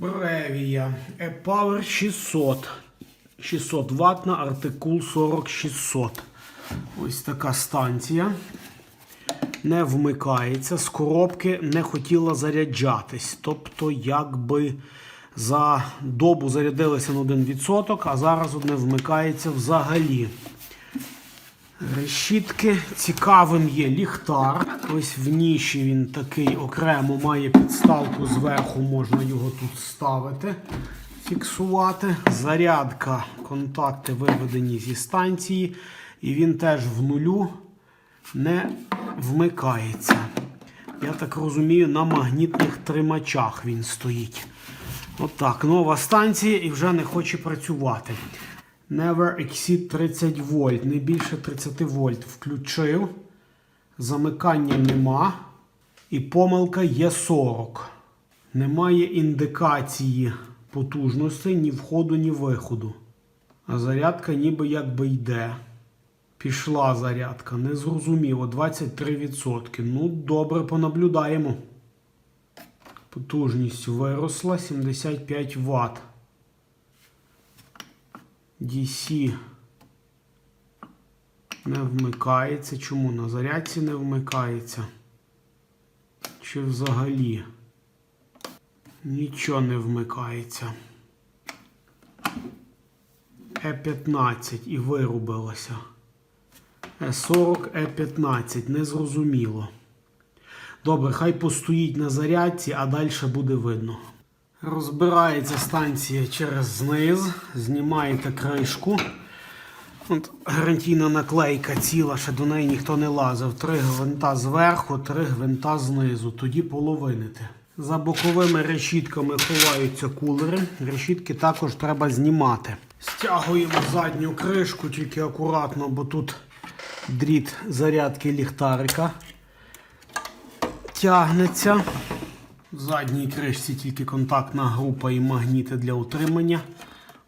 Бревія E-Power 600. 600 ватна, артикул 4600. Ось така станція. Не вмикається. З коробки не хотіла заряджатись. Тобто, якби за добу зарядилися на 1%, а зараз не вмикається взагалі. Решітки цікавим є ліхтар. Ось в ніші він такий окремо має підставку зверху, можна його тут ставити, фіксувати. Зарядка, контакти виведені зі станції, і він теж в нулю не вмикається. Я так розумію, на магнітних тримачах він стоїть. Отак, нова станція і вже не хоче працювати. Never exceed 30 вольт, не більше 30 вольт. Включив. Замикання нема. І помилка є 40. Немає індикації потужності ні входу, ні виходу. А зарядка ніби якби йде. Пішла зарядка. Незрозуміло. 23%. Ну, добре, понаблюдаємо. Потужність виросла 75 Вт. DC не вмикається. Чому на зарядці не вмикається? Чи взагалі нічого не вмикається? Е15 і вирубилося. Е40, Е15. Незрозуміло. Добре, хай постоїть на зарядці, а далі буде видно. Розбирається станція через зниз, знімаєте кришку. От гарантійна наклейка ціла, ще до неї ніхто не лазив. Три гвинта зверху, три гвинта знизу. Тоді половините. За боковими решітками ховаються кулери. Решітки також треба знімати. Стягуємо задню кришку, тільки акуратно, бо тут дріт зарядки ліхтарика тягнеться. В задній кришці тільки контактна група і магніти для утримання.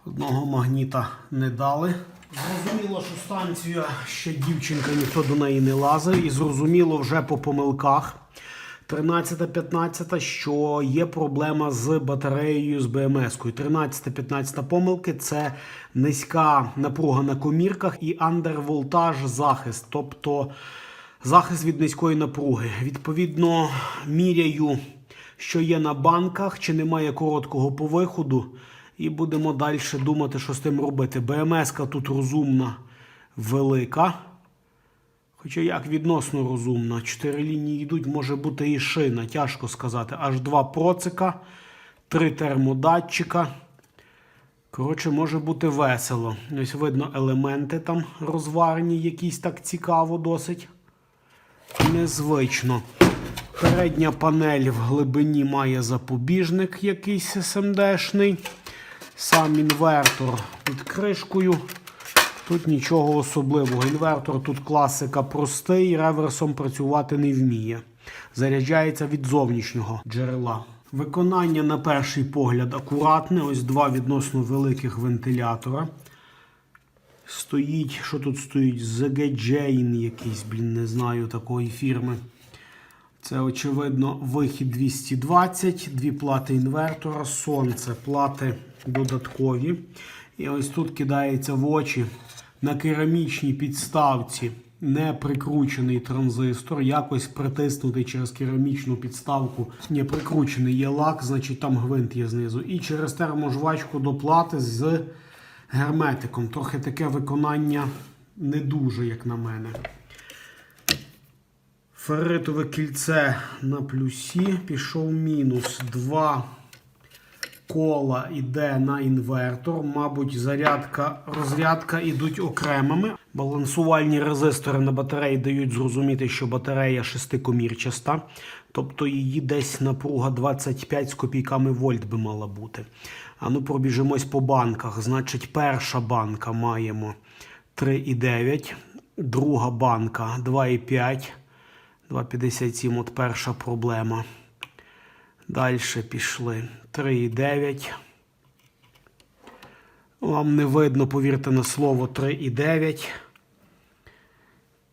Одного магніта не дали. Зрозуміло, що станція ще дівчинка, ніхто до неї не лазив. І зрозуміло вже по помилках. 13-15, що є проблема з батареєю з БМС-кою. 13-15 помилки це низька напруга на комірках і андерволтаж захист. Тобто захист від низької напруги. Відповідно, міряю що є на банках, чи немає короткого по виходу. І будемо далі думати, що з тим робити. БМС-ка тут розумна, велика. Хоча як відносно розумна. Чотири лінії йдуть, може бути і шина, тяжко сказати. Аж два процика, три термодатчика. Коротше, може бути весело. Ось видно елементи там розварені, якісь так цікаво досить. Незвично. Передня панель в глибині має запобіжник якийсь SMD-шний. Сам інвертор під кришкою. Тут нічого особливого. Інвертор тут класика простий, реверсом працювати не вміє. Заряджається від зовнішнього джерела. Виконання на перший погляд акуратне. Ось два відносно великих вентилятора. Стоїть, що тут стоїть? ZG Jane якийсь, блін, не знаю такої фірми. Це, очевидно, вихід 220, дві плати інвертора, сонце, плати додаткові. І ось тут кидається в очі на керамічній підставці не прикручений транзистор, якось притиснутий через керамічну підставку, не прикручений є лак, значить там гвинт є знизу. І через терможвачку до плати з герметиком. Трохи таке виконання не дуже, як на мене. Ферритове кільце на плюсі, пішов мінус. Два кола йде на інвертор. Мабуть, зарядка, розрядка йдуть окремими. Балансувальні резистори на батареї дають зрозуміти, що батарея шестикомірчаста. Тобто її десь напруга 25 з копійками вольт би мала бути. А ну пробіжимось по банках. Значить, перша банка маємо 3,9, друга банка 2,5. 2,57 от перша проблема. Далі пішли 3,9. Вам не видно, повірте на слово 3,9.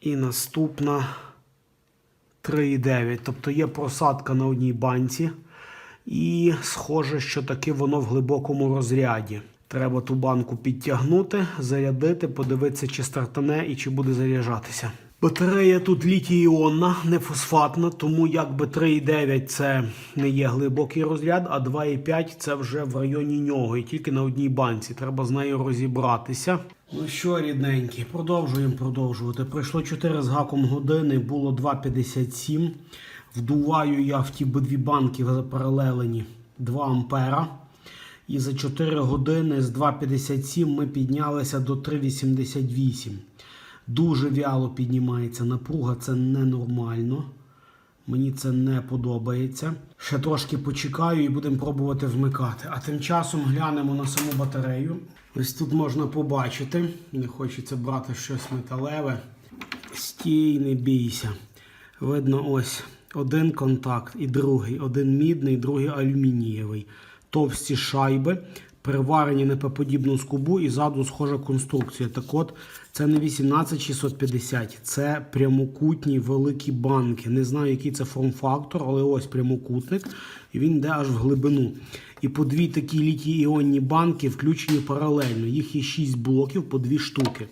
І наступна 3,9. Тобто є просадка на одній банці. І схоже, що таки воно в глибокому розряді. Треба ту банку підтягнути, зарядити, подивитися, чи стартане і чи буде заряджатися. Батарея тут літій-іонна, не фосфатна, тому якби 3,9 це не є глибокий розряд, а 2,5 це вже в районі нього і тільки на одній банці. Треба з нею розібратися. Ну що, рідненькі, продовжуємо продовжувати. Пройшло 4 з гаком години, було 2,57. Вдуваю я в ті дві банки запаралелені 2 ампера. І за 4 години з 2,57 ми піднялися до 3,88. Дуже вяло піднімається напруга, це ненормально. Мені це не подобається. Ще трошки почекаю і будемо пробувати вмикати. А тим часом глянемо на саму батарею. Ось тут можна побачити. Не хочеться брати щось металеве. Стій, не бійся. Видно, ось один контакт і другий. Один мідний, другий алюмінієвий. Товсті шайби, приварені на подібну скобу і ззаду схожа конструкція. Так от, це не 18650, це прямокутні великі банки. Не знаю, який це форм-фактор, але ось прямокутник, і він йде аж в глибину. І по дві такі літій-іонні банки включені паралельно. Їх є 6 блоків по дві штуки.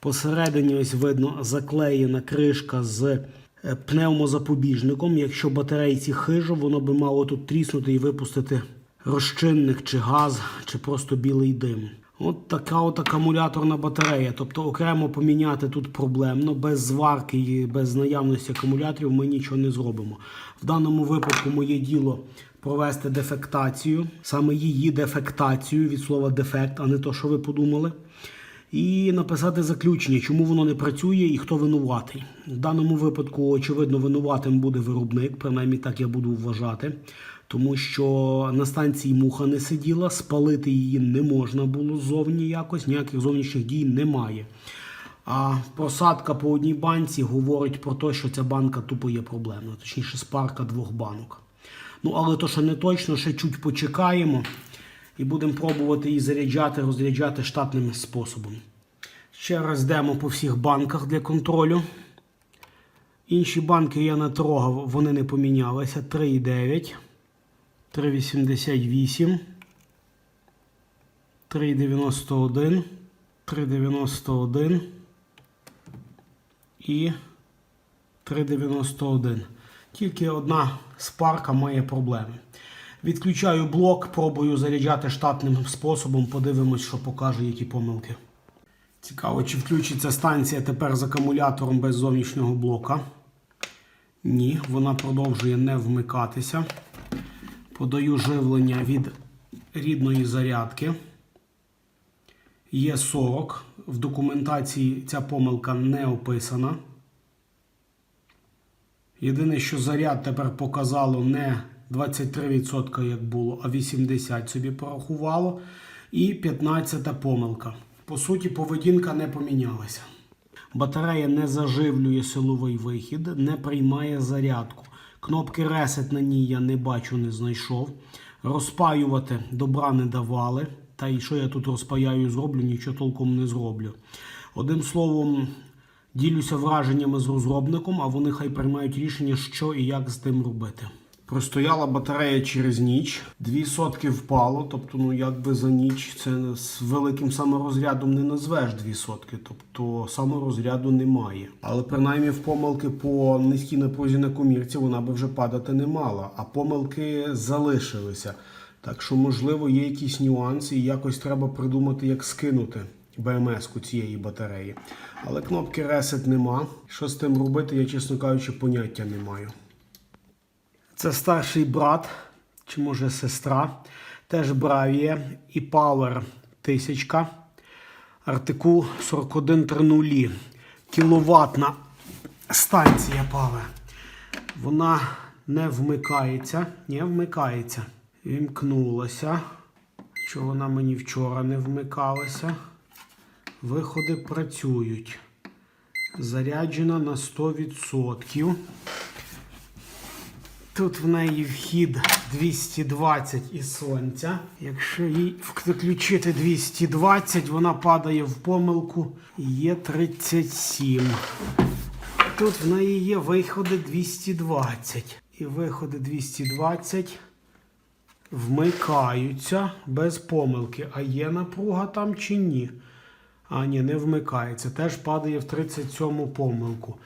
Посередині ось видно заклеєна кришка з е, пневмозапобіжником. Якщо батарейці хижо, воно би мало тут тріснути і випустити розчинник чи газ, чи просто білий дим. От така от акумуляторна батарея. Тобто окремо поміняти тут проблемно, без зварки і без наявності акумуляторів ми нічого не зробимо. В даному випадку моє діло провести дефектацію, саме її дефектацію від слова дефект, а не то, що ви подумали. І написати заключення, чому воно не працює і хто винуватий. В даному випадку, очевидно, винуватим буде виробник, принаймні так я буду вважати. Тому що на станції муха не сиділа, спалити її не можна було ззовні якось, ніяких зовнішніх дій немає. А просадка по одній банці говорить про те, що ця банка тупо є проблемна, точніше, спарка двох банок. Ну, але то, що не точно, ще чуть почекаємо і будемо пробувати її заряджати, розряджати штатним способом. Ще раз йдемо по всіх банках для контролю. Інші банки я не трогав, вони не помінялися. 3,9, 3,88, 3,91, 3,91 і 3,91. Тільки одна спарка має проблеми. Відключаю блок, пробую заряджати штатним способом, подивимось, що покаже, які помилки. Цікаво, чи включиться станція тепер з акумулятором без зовнішнього блока. Ні, вона продовжує не вмикатися. Подаю живлення від рідної зарядки. Є 40. В документації ця помилка не описана. Єдине, що заряд тепер показало не 23%, як було, а 80% собі порахувало. І 15 помилка. По суті, поведінка не помінялася. Батарея не заживлює силовий вихід, не приймає зарядку. Кнопки Reset на ній я не бачу, не знайшов. Розпаювати добра не давали. Та й що я тут розпаяю, зроблю, нічого толком не зроблю. Одним словом, ділюся враженнями з розробником, а вони хай приймають рішення, що і як з тим робити. Простояла батарея через ніч, дві сотки впало, тобто, ну якби за ніч це з великим саморозрядом не назвеш дві сотки, тобто саморозряду немає. Але принаймні в помилки по низькій напрузі на комірці вона би вже падати не мала, а помилки залишилися. Так що, можливо, є якісь нюанси, і якось треба придумати, як скинути БМС-ку цієї батареї. Але кнопки Reset нема. Що з тим робити, я, чесно кажучи, поняття не маю. Це старший брат, чи може сестра. Теж Бравія і Power 1000. Артикул 4130. Кіловатна станція Power. Вона не вмикається. Не вмикається. Вімкнулася. Що вона мені вчора не вмикалася. Виходи працюють. Заряджена на 100%. Тут в неї вхід 220 із сонця. Якщо їй включити 220, вона падає в помилку. Є 37. Тут в неї є виходи 220. І виходи 220 вмикаються без помилки. А є напруга там чи ні? А, ні, не вмикається. Теж падає в 37 помилку.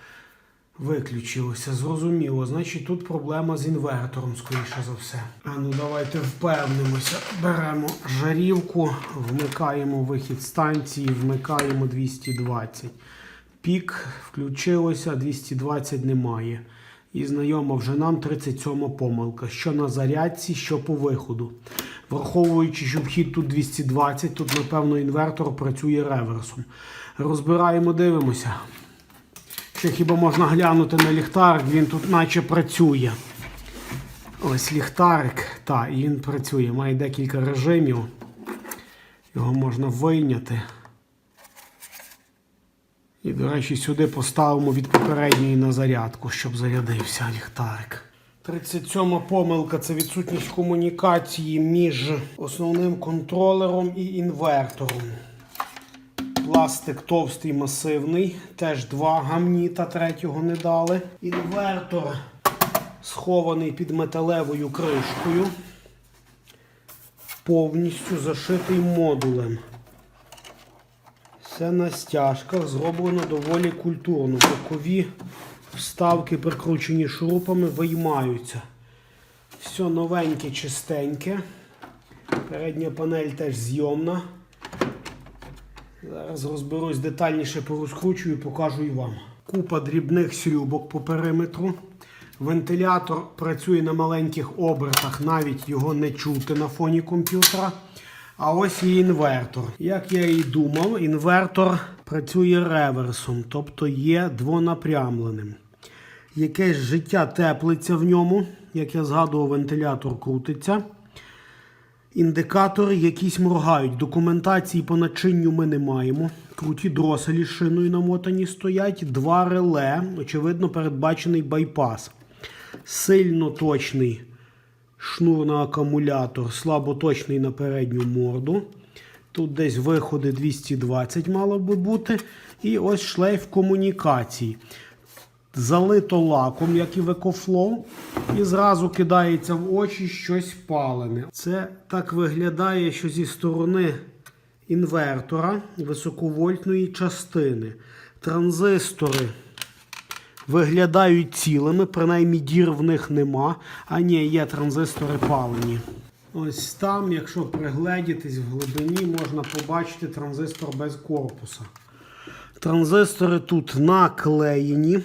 Виключилося, зрозуміло. Значить, тут проблема з інвертором, скоріше за все. А ну давайте впевнимося. Беремо жарівку, вмикаємо вихід станції, вмикаємо 220. Пік включилося, 220 немає. І знайома вже нам 37 помилка. Що на зарядці, що по виходу. Враховуючи, що вхід тут 220, тут, напевно, інвертор працює реверсом. Розбираємо, дивимося. Ще хіба можна глянути на ліхтарик, він тут наче працює. Ось ліхтарик, так, і він працює. Має декілька режимів. Його можна вийняти. І, до речі, сюди поставимо від попередньої на зарядку, щоб зарядився ліхтарик. 37 помилка це відсутність комунікації між основним контролером і інвертором. Пластик товстий, масивний, теж два гамніта, третього не дали. Інвертор схований під металевою кришкою, повністю зашитий модулем. Все на стяжках, зроблено доволі культурно. Бокові вставки, прикручені шурупами, виймаються. Все новеньке, чистеньке. Передня панель теж зйомна. Зараз розберусь детальніше порозкручую і покажу і вам. Купа дрібних срюбок по периметру. Вентилятор працює на маленьких обертах, навіть його не чути на фоні комп'ютера. А ось і інвертор. Як я і думав, інвертор працює реверсом, тобто є двонапрямленим. Якесь життя теплиться в ньому, як я згадував, вентилятор крутиться. Індикатори якісь моргають. Документації по начинню ми не маємо. Круті дроселі шиною намотані стоять. Два реле. Очевидно, передбачений байпас. Сильно точний шнур на акумулятор, слабо точний на передню морду. Тут десь виходи 220 мало би бути. І ось шлейф комунікацій. Залито лаком, як і в EcoFlow, і зразу кидається в очі щось палене. Це так виглядає, що зі сторони інвертора високовольтної частини. Транзистори виглядають цілими, принаймні дір в них нема. А ні, є транзистори палені. Ось там, якщо пригледітись в глибині, можна побачити транзистор без корпуса. Транзистори тут наклеєні.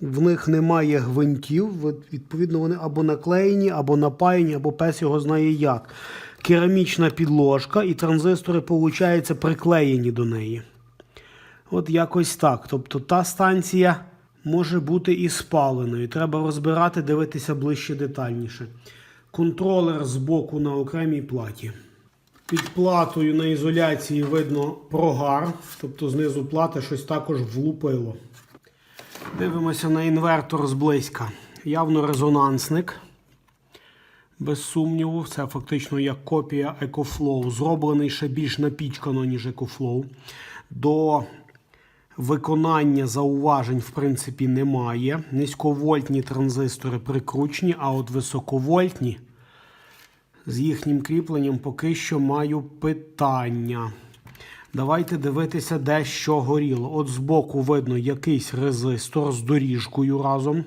В них немає гвинтів. Відповідно, вони або наклеєні, або напаяні, або пес його знає як. Керамічна підложка, і транзистори, виходить, приклеєні до неї. От якось так. Тобто та станція може бути і спаленою. Треба розбирати, дивитися ближче детальніше. Контролер з боку на окремій платі. Під платою на ізоляції видно прогар, тобто знизу плати щось також влупило. Дивимося на інвертор зблизька. Явно резонансник. Без сумніву, це фактично як копія EcoFlow. Зроблений ще більш напічкано, ніж EcoFlow. До виконання зауважень, в принципі, немає. Низьковольтні транзистори прикручені, а от високовольтні з їхнім кріпленням поки що маю питання. Давайте дивитися, де що горіло. От збоку видно якийсь резистор з доріжкою разом.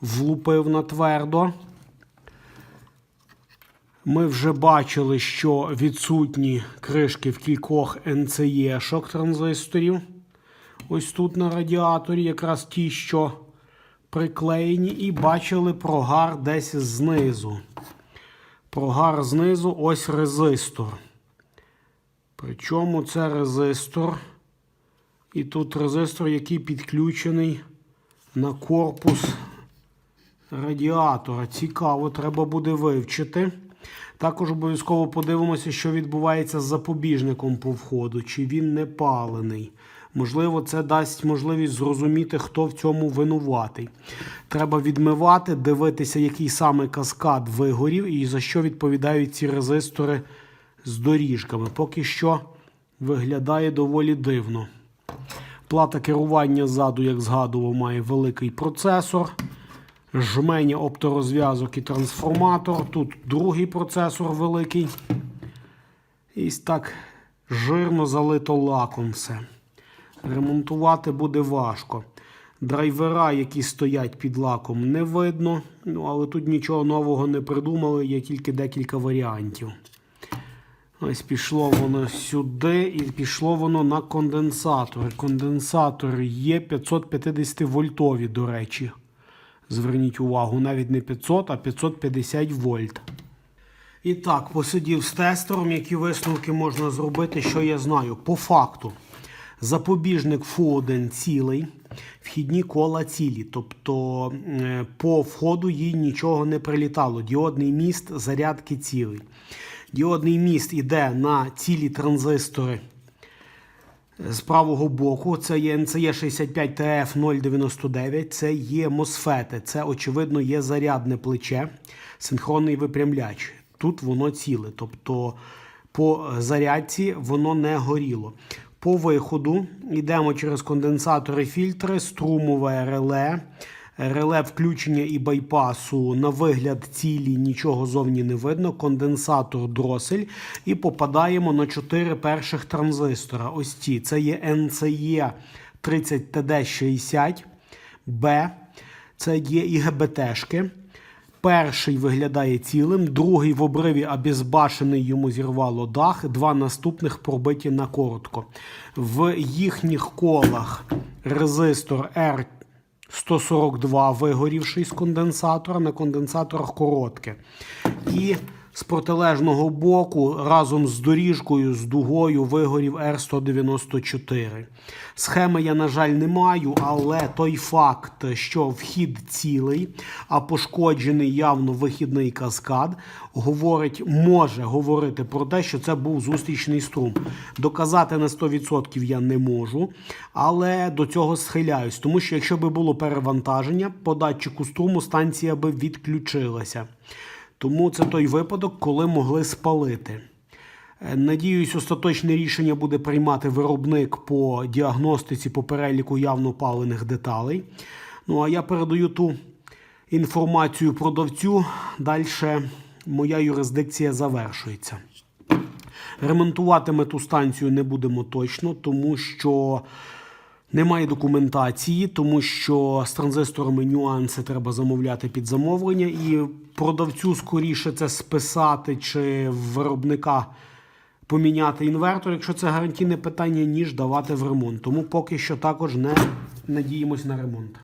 Влупив на твердо. Ми вже бачили, що відсутні кришки в кількох НЦЄ-шок транзисторів. Ось тут на радіаторі якраз ті, що приклеєні, і бачили прогар десь знизу. Прогар знизу ось резистор. Причому це резистор. І тут резистор, який підключений на корпус радіатора. Цікаво, треба буде вивчити. Також обов'язково подивимося, що відбувається з запобіжником по входу, чи він не палений. Можливо, це дасть можливість зрозуміти, хто в цьому винуватий. Треба відмивати, дивитися, який саме каскад вигорів і за що відповідають ці резистори з доріжками. Поки що виглядає доволі дивно. Плата керування ззаду, як згадував, має великий процесор. жменя опторозв'язок і трансформатор. Тут другий процесор великий. І так жирно залито лаком все. Ремонтувати буде важко. Драйвера, які стоять під лаком, не видно. Ну, але тут нічого нового не придумали, є тільки декілька варіантів. Ось пішло воно сюди і пішло воно на конденсатори. Конденсатори є 550 вольтові, до речі. Зверніть увагу, навіть не 500, а 550 вольт. І так, посидів з тестером, які висновки можна зробити, що я знаю. По факту, запобіжник ФУ1 цілий, вхідні кола цілі. Тобто е, по входу їй нічого не прилітало. Діодний міст зарядки цілий. Діодний міст іде на цілі транзистори з правого боку. Це є NCE 65 TF 099, це є MOSFET, це, очевидно, є зарядне плече, синхронний випрямляч. Тут воно ціле. Тобто по зарядці воно не горіло. По виходу йдемо через конденсатори фільтри, струмове реле. Реле включення і байпасу на вигляд цілі, нічого зовні не видно. Конденсатор дросель. І попадаємо на 4 перших транзистора. Ось ці. Це є NCE 30TD60, B. Це є ІГБТшки. Перший виглядає цілим, другий в обриві обезбашений, йому зірвало дах, два наступних пробиті на коротко. В їхніх колах резистор R 142 вигорівший з конденсатора, на конденсаторах коротке. І з протилежного боку разом з доріжкою, з дугою вигорів R194. Схеми я, на жаль, не маю, але той факт, що вхід цілий, а пошкоджений явно вихідний каскад, говорить, може говорити про те, що це був зустрічний струм. Доказати на 100% я не можу, але до цього схиляюсь, тому що якщо би було перевантаження, по датчику струму станція би відключилася. Тому це той випадок, коли могли спалити. Е, Надіюсь, остаточне рішення буде приймати виробник по діагностиці по переліку явно палених деталей. Ну а я передаю ту інформацію продавцю. Далі моя юрисдикція завершується. Ремонтувати ми ту станцію не будемо точно, тому що немає документації, тому що з транзисторами нюанси треба замовляти під замовлення, і продавцю скоріше це списати чи виробника поміняти інвертор, якщо це гарантійне питання, ніж давати в ремонт. Тому поки що також не надіємось на ремонт.